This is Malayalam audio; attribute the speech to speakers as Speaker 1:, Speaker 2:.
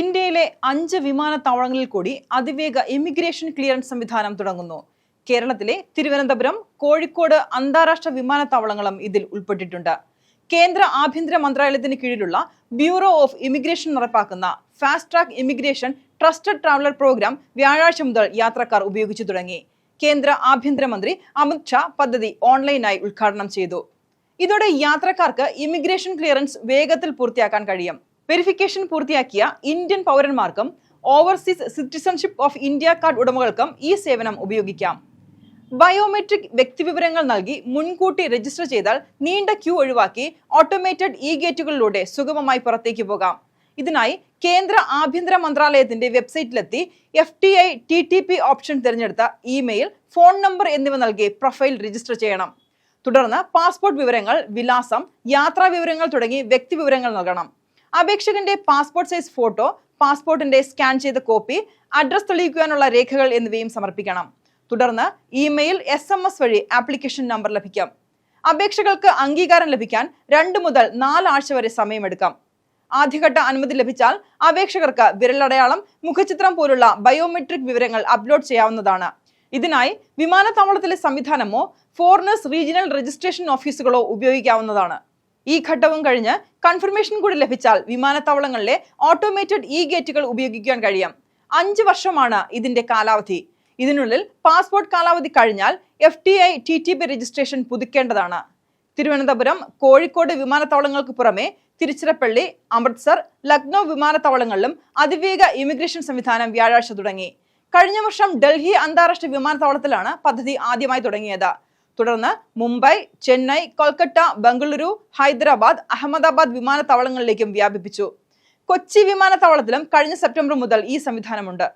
Speaker 1: ഇന്ത്യയിലെ അഞ്ച് വിമാനത്താവളങ്ങളിൽ കൂടി അതിവേഗ ഇമിഗ്രേഷൻ ക്ലിയറൻസ് സംവിധാനം തുടങ്ങുന്നു. കേരളത്തിലെ തിരുവനന്തപുരം കോഴിക്കോട് അന്താരാഷ്ട്ര വിമാനത്താവളങ്ങളും ഇതിൽ ഉൾപ്പെട്ടിട്ടുണ്ട്. കേന്ദ്ര ആഭ്യന്തര മന്ത്രാലയത്തിന് കീഴിലുള്ള ബ്യൂറോ ഓഫ് ഇമിഗ്രേഷൻ നടപ്പാക്കുന്ന fast track immigration trusted traveller programme വ്യാഴാഴ്ച മുതൽ യാത്രക്കാർ ഉപയോഗിച്ചു തുടങ്ങി. കേന്ദ്ര ആഭ്യന്തരമന്ത്രി അമിത് ഷാ പദ്ധതി ഓൺലൈനായി ഉദ്ഘാടനം ചെയ്തു. ഇതോടെ യാത്രക്കാർക്ക് ഇമിഗ്രേഷൻ ക്ലിയറൻസ് വേഗത്തിൽ പൂർത്തിയാക്കാൻ കഴിയും. വെരിഫിക്കേഷൻ പൂർത്തിയാക്കിയ ഇന്ത്യൻ പൗരന്മാർക്കും overseas citizenship of India card ഉടമകൾക്കും ഈ സേവനം ഉപയോഗിക്കാം. ബയോമെട്രിക് വ്യക്തിവിവരങ്ങൾ നൽകി മുൻകൂട്ടി രജിസ്റ്റർ ചെയ്താൽ നീണ്ട ക്യൂ ഒഴിവാക്കി ഓട്ടോമേറ്റഡ് ഇ ഗേറ്റുകളിലൂടെ സുഗമമായി പുറത്തേക്ക് പോകാം. ഇതിനായി കേന്ദ്ര ആഭ്യന്തര മന്ത്രാലയത്തിന്റെ വെബ്സൈറ്റിലെത്തി F T I T T P option തിരഞ്ഞെടുത്ത ഇമെയിൽ ഫോൺ നമ്പർ എന്നിവ നൽകി പ്രൊഫൈൽ രജിസ്റ്റർ ചെയ്യണം. തുടർന്ന് പാസ്പോർട്ട് വിവരങ്ങൾ വിലാസം യാത്രാ വിവരങ്ങൾ തുടങ്ങി വ്യക്തി വിവരങ്ങൾ നൽകണം. അപേക്ഷകന്റെ പാസ്പോർട്ട് സൈസ് ഫോട്ടോ പാസ്പോർട്ടിന്റെ സ്കാൻ ചെയ്ത കോപ്പി അഡ്രസ് തെളിയിക്കുവാനുള്ള രേഖകൾ എന്നിവയും സമർപ്പിക്കണം. തുടർന്ന് ഇമെയിൽ എസ് എം എസ് വഴി ആപ്ലിക്കേഷൻ നമ്പർ ലഭിക്കും. അപേക്ഷകൾക്ക് അംഗീകാരം ലഭിക്കാൻ രണ്ട് മുതൽ നാലാഴ്ച വരെ സമയമെടുക്കാം. ആദ്യഘട്ട അനുമതി ലഭിച്ചാൽ അപേക്ഷകർക്ക് വിരലടയാളം മുഖചിത്രം പോലുള്ള ബയോമെട്രിക് വിവരങ്ങൾ അപ്ലോഡ് ചെയ്യാവുന്നതാണ്. ഇതിനായി വിമാനത്താവളത്തിലെ സംവിധാനമോ ഫോറിനേഴ്സ് റീജിയണൽ രജിസ്ട്രേഷൻ ഓഫീസുകളോ ഉപയോഗിക്കാവുന്നതാണ്. ഈ ഘട്ടവും കഴിഞ്ഞ് കൺഫർമേഷൻ കൂടി ലഭിച്ചാൽ വിമാനത്താവളങ്ങളിലെ ഓട്ടോമേറ്റഡ് ഇ ഗേറ്റുകൾ ഉപയോഗിക്കാൻ കഴിയും. അഞ്ച് വർഷമാണ് ഇതിന്റെ കാലാവധി. ഇതിനുള്ളിൽ പാസ്പോർട്ട് കാലാവധി കഴിഞ്ഞാൽ F T I T T P registration പുതുക്കേണ്ടതാണ്. Thiruvananthapuram Kozhikode വിമാനത്താവളങ്ങൾക്ക് പുറമെ തിരുച്ചിറപ്പള്ളി അമൃത്സർ ലക്നൗ വിമാനത്താവളങ്ങളിലും അതിവേഗ ഇമിഗ്രേഷൻ സംവിധാനം വ്യാഴാഴ്ച തുടങ്ങി. കഴിഞ്ഞ വർഷം ഡൽഹി അന്താരാഷ്ട്ര വിമാനത്താവളത്തിലാണ് പദ്ധതി ആദ്യമായി തുടങ്ങിയത്. തുടർന്ന് മുംബൈ ചെന്നൈ കൊൽക്കത്ത ബംഗളൂരു ഹൈദരാബാദ് അഹമ്മദാബാദ് വിമാനത്താവളങ്ങളിലേക്കും വ്യാപിപ്പിച്ചു. കൊച്ചി വിമാനത്താവളത്തിലും കഴിഞ്ഞ സെപ്റ്റംബർ മുതൽ ഈ സംവിധാനമുണ്ട്.